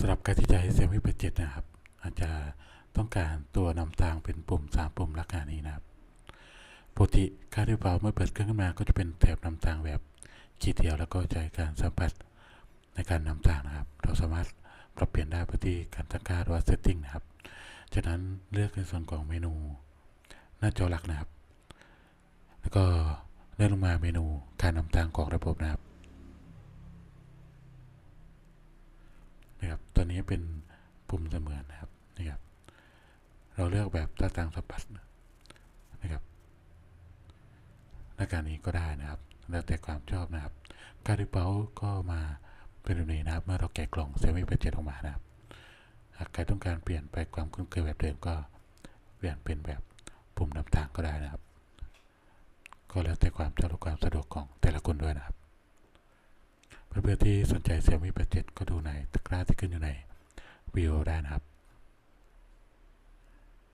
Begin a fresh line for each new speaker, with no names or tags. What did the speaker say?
สำหรับการที่จะให้เสียงวิปเจ็ดนะครับ อาจจะต้องการตัวนำทางเป็นปุ่มสามปุ่มลักษณะนี้นะครับปกติการที่เบราเมื่อเปิดเครื่องขึ้นมาก็จะเป็นแถบนำทางแบบขีดเดียวแล้วก็ใช้การสัมผัสในการนำทางนะครับ เราสามารถปรับเปลี่ยนได้ไปที่การตั้งค่าหรือว่า setting นะครับจากนั้นเลือกในส่วนของเมนู หน้าจอหลักนะครับ แล้วก็เลื่อนลงมาเมนูการนำทางของระบบนะครับ นี้เป็นปุ่มเสมือนนะครับนี่ครับ เราเลือกแบบตาต่างสปัสนะครับหน้าการนี้ก็ได้นะครับ แล้วแต่ความชอบนะครับ การดิเปาก็มาเป็นแบบนี้นะครับ เมื่อเราแกะกล่องเซมิเป็นเจ็ดออกมานะครับ หากใครต้องการเปลี่ยนไปความคุ้นเคยแบบเดิมก็เปลี่ยนเป็นแบบปุ่มนำทางก็ได้นะครับ ก็แล้วแต่ความชอบและความสะดวกของแต่ละคนด้วยนะครับ เพื่อนๆที่สนใจเซี่ยมี่87ก็ดูในตะกร้าที่ขึ้นอยู่ในวิดีโอได้นะครับ